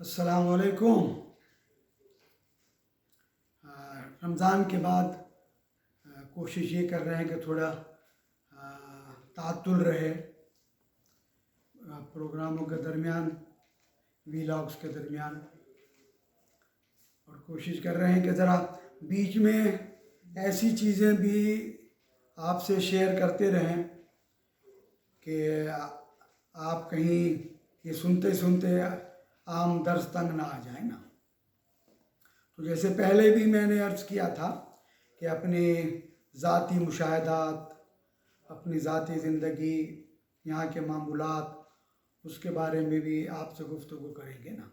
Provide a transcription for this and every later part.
असलकुम रमज़ान के बाद कोशिश ये कर रहे हैं कि थोड़ा तातुल रहे प्रोग्रामों के दरमियान वीलॉग्स के दरमियान और कोशिश कर रहे हैं कि ज़रा बीच में ऐसी चीज़ें भी आपसे शेयर करते रहें कि आप कहीं ये सुनते सुनते आम दर्ज तंग ना आ जाए ना। तो जैसे पहले भी मैंने अर्ज़ किया था कि अपने ज़ाती मुशाहदात अपनी ज़ाती ज़िंदगी, यहाँ के मामूलात, उसके बारे में भी आपसे गुफ्तु करेंगे ना।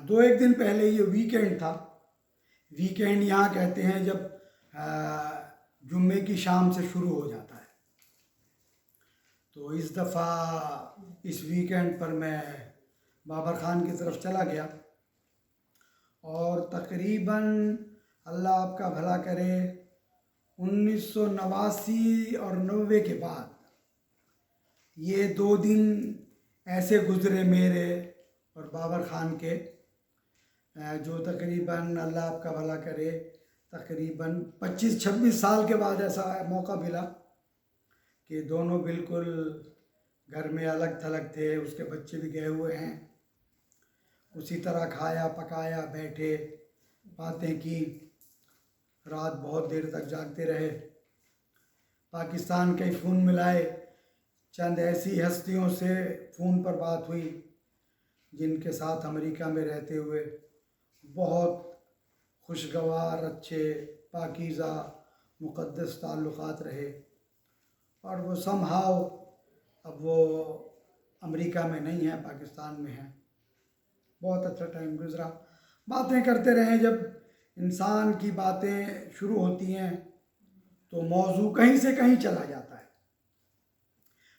दो एक दिन पहले ये वीकेंड था। वीकेंड यहाँ कहते हैं जब जुम्मे की शाम से शुरू हो जाता है तो इस दफ़ा, इस वीकेंड पर मैं बाबर ख़ान की तरफ़ चला गया। और तकरीबन, अल्लाह आपका भला करे, उन्नीस सौ नवासी और नब्बे के बाद, ये दो दिन ऐसे गुज़रे मेरे और बाबर ख़ान के जो तकरीबन अल्लाह आपका भला करे, तकरीबन 25-26 साल के बाद ऐसा मौका मिला। कि दोनों बिल्कुल घर में अलग थलग थे, उसके बच्चे भी गए हुए हैं। उसी तरह खाया, पकाया, बैठे, बातें की, रात बहुत देर तक जागते रहे। पाकिस्तान के फ़ोन मिलाए, चंद ऐसी हस्तियों से फ़ोन पर बात हुई, जिनके साथ अमेरिका में रहते हुए बहुत खुशगवार, अच्छे, पाकिज़ा मुक़दस ताल्लुक़ात रहे। और वो समहाव अब वो अमेरिका में नहीं है, पाकिस्तान में है। बहुत अच्छा टाइम गुजरा। बातें करते रहे, जब इंसान की बातें शुरू होती हैं तो मौजू कहीं से कहीं चला जाता है।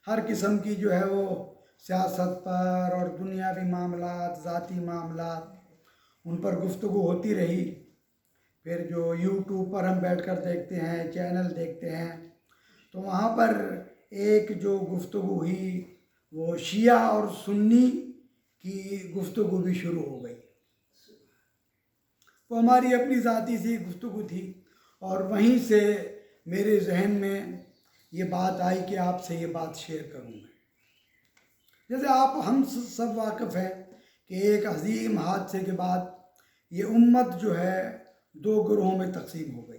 हर किस्म की जो है वो सियासत पर और दुनियावी मामला ज़ाती मामला उन पर गुफ्तु होती रही। फिर जो यूट्यूब पर हम बैठकर देखते हैं, चैनल देखते हैं तो वहाँ पर एक जो गुफ्तु हुई, वो शिया और सुन्नी की गुफ्तु भी शुरू हो गई। वो हमारी अपनी ज़ाती सी गुफ्तु थी और वहीं से मेरे जहन में ये बात आई कि आपसे ये बात शेयर करूँ मैं जैसे आप, हम सब वाकिफ़ हैं कि एक अजीम हादसे के बाद ये उम्मत जो है दो ग्रोहों में तकसीम हो गई।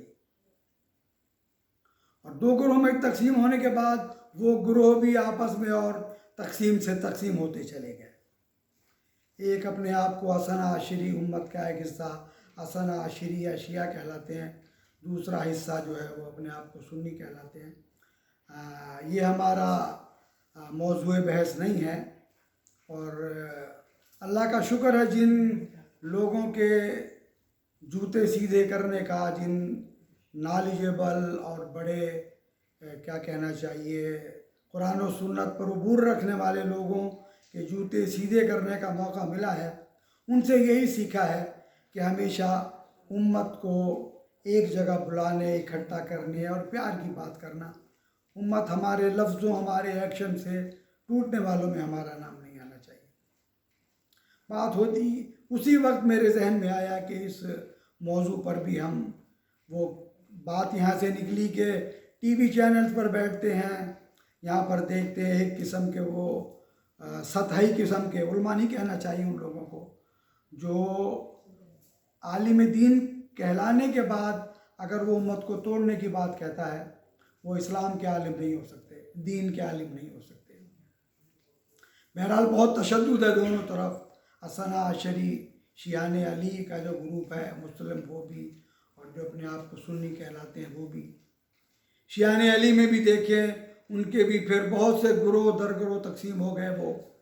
और दो ग्रोह में तकसीम होने के बाद वो ग्रोह भी आपस में और तकसीम से तकसीम होते चले गए। एक अपने आप को असना आशरी उम्मत का एक हिस्सा असना आशरी या शिया कहलाते हैं। दूसरा हिस्सा जो है वो अपने आप को सुन्नी कहलाते हैं। आ, ये हमारा मौजू बहस नहीं है और अल्लाह का शुक्र है जिन लोगों के जूते सीधे करने का जिन नॉलेजेबल और बड़े क्या कहना चाहिए, कुरान और सुन्नत पर उबूर रखने वाले लोगों के जूते सीधे करने का मौका मिला है। उनसे यही सीखा है कि हमेशा उम्मत को एक जगह बुलाने, इकट्ठा करने और प्यार की बात करना। उम्मत हमारे लफ्ज़ों, हमारे एक्शन से टूटने वालों में हमारा नाम नहीं आना चाहिए। बात होती, उसी वक्त मेरे जहन में आया कि इस मौजू पर भी हम वो बात यहाँ से निकली कि टीवी चैनल्स पर बैठते हैं, यहाँ पर देखते हैं एक किस्म के वो सतही किस्म के उलमा नहीं कहना चाहिए उन लोगों को, जो आलिम दीन कहलाने के बाद अगर वो उम्मत को तोड़ने की बात कहता है, वो इस्लाम के आलिम नहीं हो सकते, दीन के आलिम नहीं हो सकते। बहरहाल बहुत तशद है दोनों तरफ़, असना, शरी, शियान अली का जो ग्रुप है, मुस्लिम वो भी और जो अपने आप को सुन्नी कहलाते हैं, वो भी। शियान अली में भी देखें उनके भी फिर बहुत से गुरो दर गुरो तकसीम हो गए वो।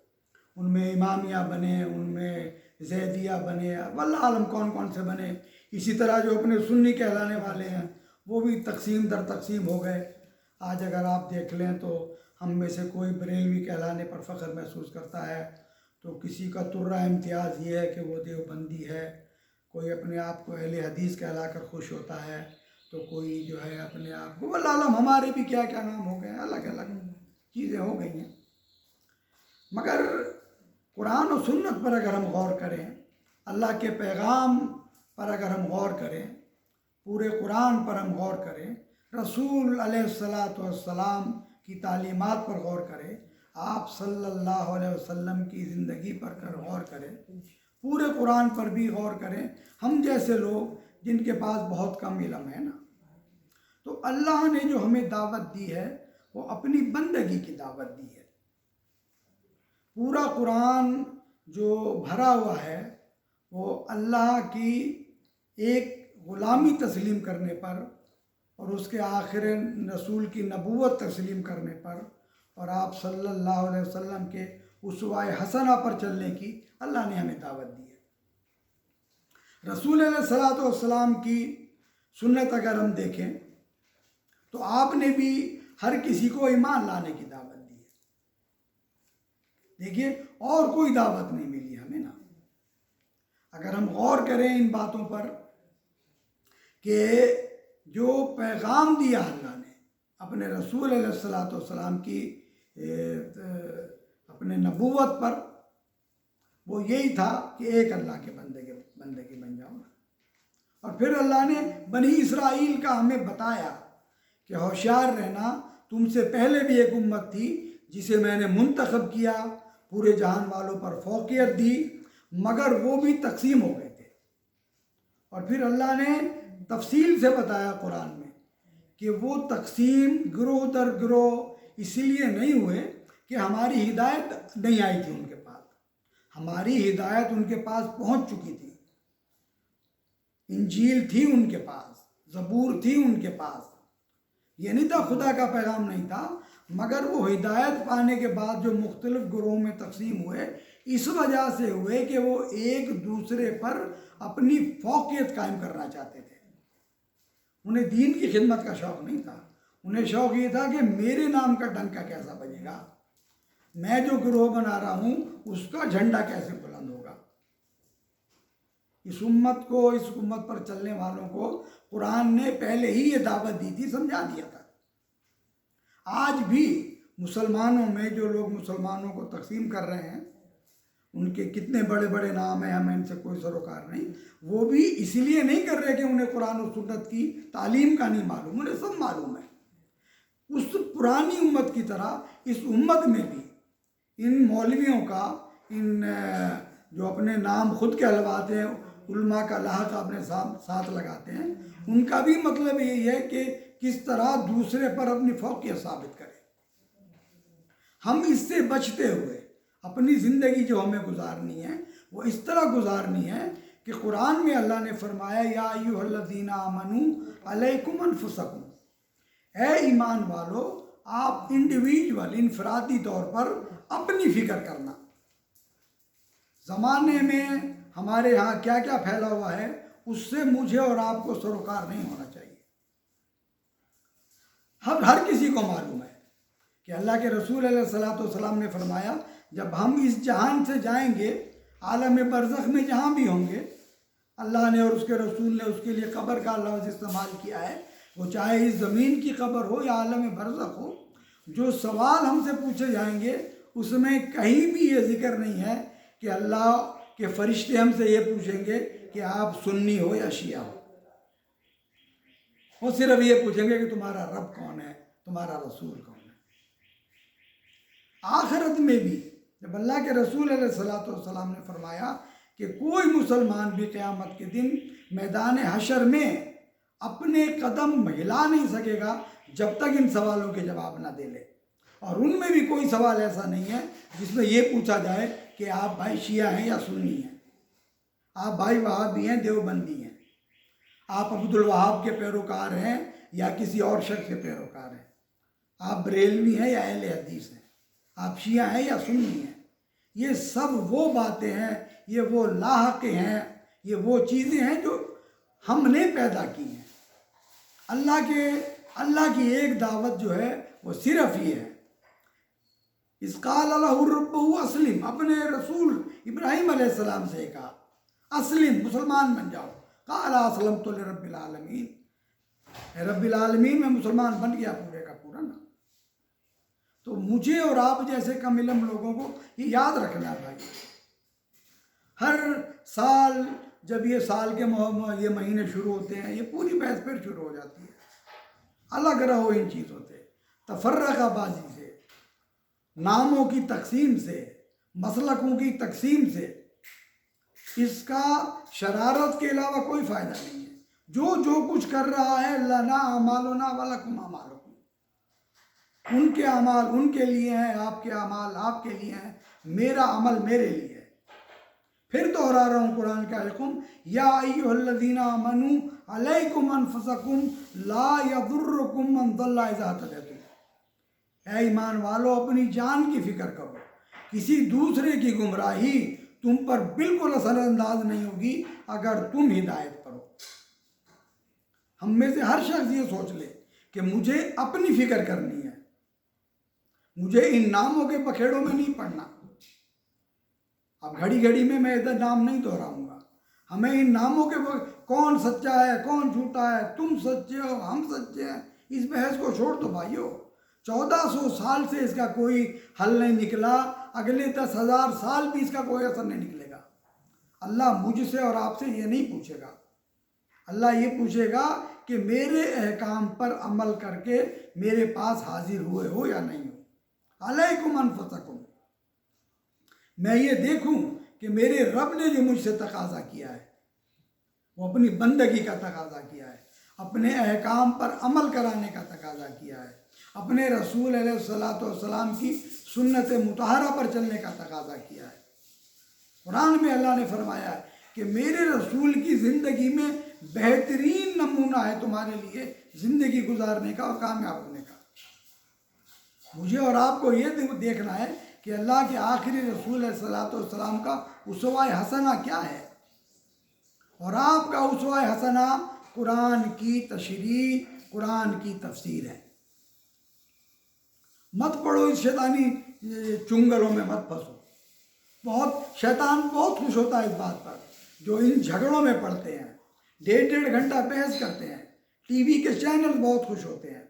उनमें इमामिया बने, उनमें जैदिया बने वल्ला आलम कौन कौन से बने। इसी तरह जो अपने सुन्नी कहलाने वाले हैं, वो भी तकसीम दर तकसीम हो गए। आज अगर आप देख लें तो हम में से कोई बरेलवी कहलाने पर फ़ख्र महसूस करता है। तो किसी का तुर्रा इम्तियाज़ ये है कि वो देवबंदी है। कोई अपने आप को अहले हदीस कहला कर खुश होता है तो कोई जो है अपने आप को वल्लाम हमारे भी क्या क्या नाम हो गए अलग अलग चीज़ें हो गई हैं। मगर कुरान और सुन्नत पर अगर हम गौर करें, अल्लाह के पैगाम पर अगर हम गौर करें, पूरे कुरान पर हम गौर करें, रसूल सलाम की तालीमात पर गौर करें, आप सल्लल्लाहु अलैहि वसल्लम की ज़िंदगी पर कर गौर करें पूरे कुरान पर भी गौर करें, हम जैसे लोग, जिनके पास बहुत कम इलम है ना। तो अल्लाह ने जो हमें दावत दी है, वो अपनी बंदगी की दावत दी है। पूरा कुरान जो भरा हुआ है, वो अल्लाह की एक ग़ुलामी तस्लीम करने पर और उसके आखिर रसूल की नबूवत तस्लीम करने पर और आप सल्लल्लाहु अलैहि वसल्लम के उसवाए हसना पर चलने की अल्लाह ने हमें दावत दी है। रसूल सलाम की सुन्नत अगर हम देखें तो आपने भी हर किसी को ईमान लाने की दावत दी है। देखिए, और कोई दावत नहीं मिली हमें ना। अगर हम गौर करें इन बातों पर कि जो पैगाम दिया अल्लाह ने अपने रसूल सलाम की अपने नबूवत पर वो यही था कि एक अल्लाह के बंदे के बंदे की बन जाओ और फिर अल्लाह ने बनी इसराइल का हमें बताया कि होशियार रहना तुमसे पहले भी एक उम्मत थी, जिसे मैंने मुंतखब किया, पूरे जहान वालों पर फोकियत दी, मगर वो भी तकसीम हो गए थे। और फिर अल्लाह ने तफसील से बताया कुरान में कि वो तकसीम ग्रोह दर ग्रोह इसलिए नहीं हुए कि हमारी हिदायत नहीं आई थी उनके हमारी हिदायत उनके पास पहुँच चुकी थी। इंजील थी उनके पास, ज़बूर थी उनके पास। ये नहीं था खुदा का पैगाम नहीं था, मगर वो हिदायत पाने के बाद जो मुख्तलिफ़ ग्रोह में तकसीम हुए, इस वजह से हुए कि वो एक दूसरे पर अपनी फोकियत कायम करना चाहते थे। उन्हें दीन की खिदमत का शौक़ नहीं था। उन्हें शौक़ ये था कि मेरे नाम का डंका कैसा बजेगा। मैं जो गिरोह बना रहा हूँ, उसका झंडा कैसे बुलंद होगा? इस उम्मत को, इस उम्मत पर चलने वालों को कुरान ने पहले ही ये दावत दी थी, समझा दिया था। आज भी मुसलमानों में जो लोग मुसलमानों को तकसीम कर रहे हैं, उनके कितने बड़े बड़े नाम हैं, हमें इनसे कोई सरोकार नहीं। वो भी इसलिए नहीं कर रहे कि उन्हें कुरान और सुन्नत की तालीम का नहीं मालूम, उन्हें सब मालूम है। उस पुरानी उम्मत की तरह इस उम्मत में भी इन मौलवियों का, इन जो अपने नाम खुद के हलवाते हैं, उल्मा का लाहक अपने साथ साथ लगाते हैं, उनका भी मतलब यही है कि किस तरह दूसरे पर अपनी फोकियत साबित करें। हम इससे बचते हुए, अपनी ज़िंदगी जो हमें गुजारनी है, वो इस तरह गुजारनी है कि कुरान में अल्लाह ने फरमाया, या यूहल्लदीना मनु अलैकुम अनफुसकुम है ईमान वालो आप इंडिविजुअल इनफरादी तौर पर अपनी फ़िक्र करना। ज़माने में हमारे यहाँ क्या क्या फैला हुआ है, उससे मुझे और आपको सरोकार नहीं होना चाहिए। हम हर किसी को मालूम है कि अल्लाह के रसूल सलाम ने फरमाया, जब हम इस जहान से जाएँगे, आलम बरसख में जहाँ भी होंगे, अल्लाह ने और उसके रसूल ने उसके लिए कब्र का लफ्ज़ इस्तेमाल किया है। वो चाहे इस ज़मीन की खबर हो या आलम बरसक हो, जो सवाल हमसे पूछे जाएँगे, उसमें कहीं भी ये ज़िक्र नहीं है कि अल्लाह के फरिश्ते हमसे ये पूछेंगे कि आप सुन्नी हो या शिया हो। वो सिर्फ़ ये पूछेंगे कि तुम्हारा रब कौन है, तुम्हारा रसूल कौन है। आखिरत में भी जब अल्लाह के रसूल सलाम ने फरमाया कि कोई मुसलमान भी क़्यामत के दिन मैदान हशर में अपने कदम हिला नहीं सकेगा जब तक इन सवालों के जवाब ना दे ले। और उनमें भी कोई सवाल ऐसा नहीं है जिसमें ये पूछा जाए कि आप भाई शिया हैं या सुन्नी हैं। आप भाई वहाबी हैं, देवबंदी हैं। आप अब्दुल वहाब के पैरोकार हैं या किसी और शख्स के पैरोकार हैं। आप बरेलवी हैं या अहल हदीस हैं। आप शिया हैं या सुन्नी हैं। ये सब वो बातें हैं, ये वो लाहके हैं, ये वो चीज़ें हैं जो हमने पैदा की हैं। अल्लाह के, अल्लाह की एक दावत जो है, वो सिर्फ़ ये है। इस इसकाल असलिम, अपने रसूल इब्राहिम सलाम से कहा, असलिम, मुसलमान बन जाओ। काला असलम तो रबालमीन रबालमीन में मुसलमान बन गया पूरे का पूरा ना। तो मुझे और आप जैसे कम इलम लोगों को ये याद रखना भाई। हर साल जब ये साल के ये महीने शुरू होते हैं, ये पूरी बहस फिर शुरू हो जाती है। अलग रहो इन चीज़ों से तफर्रका बाजी से, नामों की तकसीम से, मसलकों की तकसीम से। इसका शरारत के अलावा कोई फ़ायदा नहीं है। जो जो कुछ कर रहा है, लना अमालना कुम अमालकुम। उनके अमाल उनके लिए हैं, आपके अमाल आपके लिए हैं, मेरा अमल मेरे लिए फिर दोहरा रहा हूँ कुरान का हुक्म या अय्युहल्लज़ीना आमनू अलैकुम अनफुसकुम ला यदुर्रुकुम मन दल्ला इज़ा हतदैतुम ऐ ईमान वालो, अपनी जान की फ़िक्र करो। किसी दूसरे की गुमराही तुम पर बिल्कुल असरअंदाज नहीं होगी अगर तुम हिदायत करो। हम में से हर शख्स ये सोच ले कि मुझे अपनी फ़िक्र करनी है। मुझे इन नामों के पखेड़ों में नहीं पड़ना अब घड़ी घड़ी में मैं इधर नाम नहीं दोहराऊँगा। हमें इन नामों के कौन सच्चा है, कौन झूठा है, तुम सच्चे हो, हम सच्चे हैं, इस बहस को छोड़ दो भाइयों। चौदह सौ साल से इसका कोई हल नहीं निकला, अगले दस हज़ार साल भी इसका कोई असर नहीं निकलेगा। अल्लाह मुझसे और आपसे ये नहीं पूछेगा। अल्लाह ये पूछेगा कि मेरे अहकाम पर अमल करके मेरे पास हाजिर हुए हो या नहीं हो। अलैकुम अनफसकुम। मैं ये देखूँ कि मेरे रब ने जो मुझसे तकाजा किया है, वो अपनी बंदगी का तकाजा किया है, अपने अहकाम पर अमल कराने का तकाजा किया है, अपने रसूल सलाम की सुन्नत मुतहरा पर चलने का तकाजा किया है। कुरान में अल्लाह ने फरमाया है कि मेरे रसूल की ज़िंदगी में बेहतरीन नमूना है तुम्हारे लिए ज़िंदगी गुजारने का और कामयाब होने का। मुझे और आपको ये देखना है कि अल्लाह के आखिरी रसूल सलाम का उसवा हसना क्या है? और आपका उसवा हसना कुरान की तशरी कुरान की तफसीर है। मत पढ़ो इस शैतानी चुंगलों में मत फंसो। बहुत, शैतान बहुत खुश होता है इस बात पर, जो इन झगड़ों में पढ़ते हैं। डेढ़ डेढ़ घंटा बहस करते हैं। टीवी के चैनल बहुत खुश होते हैं।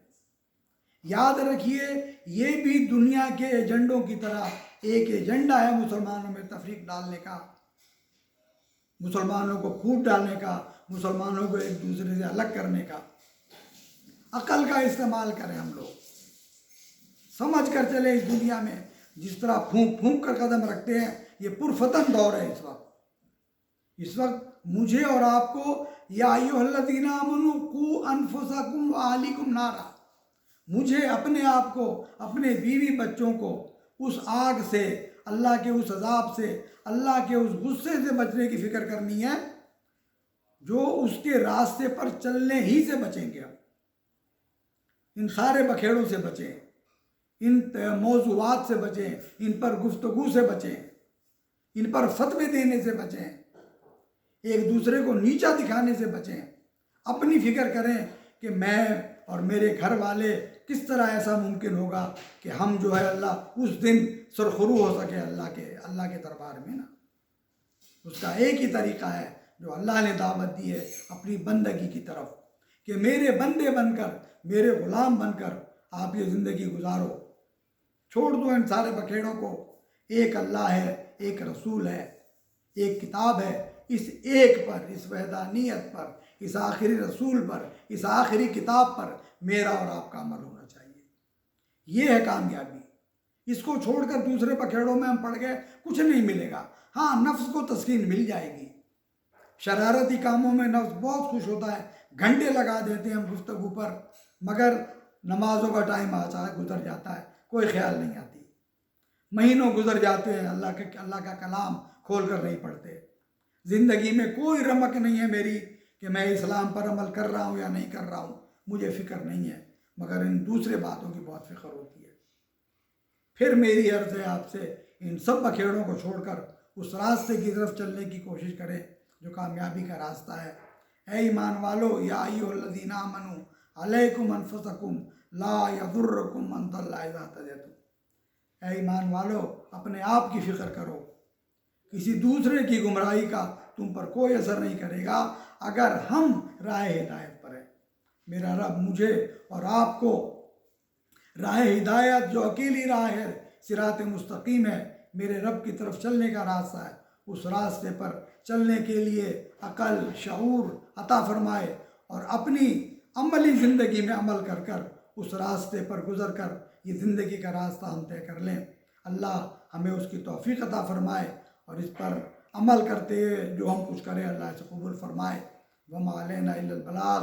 याद रखिए, ये भी दुनिया के एजेंडों की तरह, एक एजेंडा है मुसलमानों में तफरीक डालने का, मुसलमानों को फूट डालने का, मुसलमानों को एक दूसरे से अलग करने का। अकल का इस्तेमाल करें हम लोग। समझ कर चले इस दुनिया में, जिस तरह फूंक फूंक कर कदम रखते हैं, ये पुरफतन दौर है इस वक्त। इस वक्त मुझे और आपको, या अय्युहल्लज़ीनामनु कु अनफुसकुम नारा। मुझे अपने आप को, अपने बीवी बच्चों को, उस आग से, अल्लाह के उस अजाब से, अल्लाह के उस गुस्से से बचने की फ़िक्र करनी है, जो उसके रास्ते पर चलने ही से बचेंगे हम। इन सारे बखेड़ों से बचें, इन मौजूद से बचें, इन पर गुफ्तगु से बचें, इन पर फतवे देने से बचें, एक दूसरे को नीचा दिखाने से बचें। अपनी फ़िक्र करें कि मैं और मेरे घर वाले किस तरह ऐसा मुमकिन होगा कि हम जो है अल्लाह उस दिन सरखरू हो सके अल्लाह के अल्लाह के दरबार में ना? उसका एक ही तरीका है जो अल्लाह ने दावत दी है अपनी बंदगी की तरफ़, कि मेरे बंदे बनकर, मेरे गुलाम बनकर आप ये ज़िंदगी गुजारो। छोड़ दो इन सारे बखेड़ों को। एक अल्लाह है, एक रसूल है, एक किताब है। इस एक पर, इस वहदानियत पर, इस आखिरी रसूल पर, इस आखिरी किताब पर मेरा और आपका अमल होना ये है कामयाबी। इसको छोड़कर दूसरे पखेड़ों में हम पड़ गए, कुछ नहीं मिलेगा। हाँ नफ्स को तस्कीन मिल जाएगी। शरारती कामों में नफ्स बहुत खुश होता है, घंटे लगा देते हैं हम गुफ्तगु पर, मगर नमाजों का टाइम अचानक गुजर जाता है, कोई ख्याल नहीं आती। महीनों गुजर जाते हैं, अल्लाह के, अल्लाह का कलाम खोल कर नहीं पढ़ते। ज़िंदगी में कोई रमक नहीं है मेरी कि मैं इस्लाम पर अमल कर रहा हूँ या नहीं कर रहा हूँ, मुझे फ़िक्र नहीं है। मगर इन दूसरे बातों की बहुत फ़िक्र होती है। फिर मेरी अर्ज़ है आपसे इन सब बखेड़ों को छोड़कर उस रास्ते की तरफ़ चलने की कोशिश करें, जो कामयाबी का रास्ता है। ए ईमान वालो, या आईना मनु अलैकुम अनफुसकुम, ला यदुर्रकुम मन तल्लातुम ए ईमान वालो, अपने आप की फ़िक्र करो। किसी दूसरे की गुमराही का तुम पर कोई असर नहीं करेगा। अगर हम राय हिदायत मेरा रब मुझे और आपको राह हिदायत जो अकेली राह है, सिरात मुस्तकीम है, मेरे रब की तरफ़ चलने का रास्ता है। उस रास्ते पर चलने के लिए अकल शूर अता फरमाए और अपनी अमली ज़िंदगी में अमल कर कर उस रास्ते पर गुजर कर ये ज़िंदगी का रास्ता हम तय कर लें। अल्लाह हमें उसकी तौफ़ी अता फ़रमाए और इस पर अमल करते जो हम कुछ करें, अल्लाह से कबूल फ़रमाए। वमा अलैना इल्लल बलाग।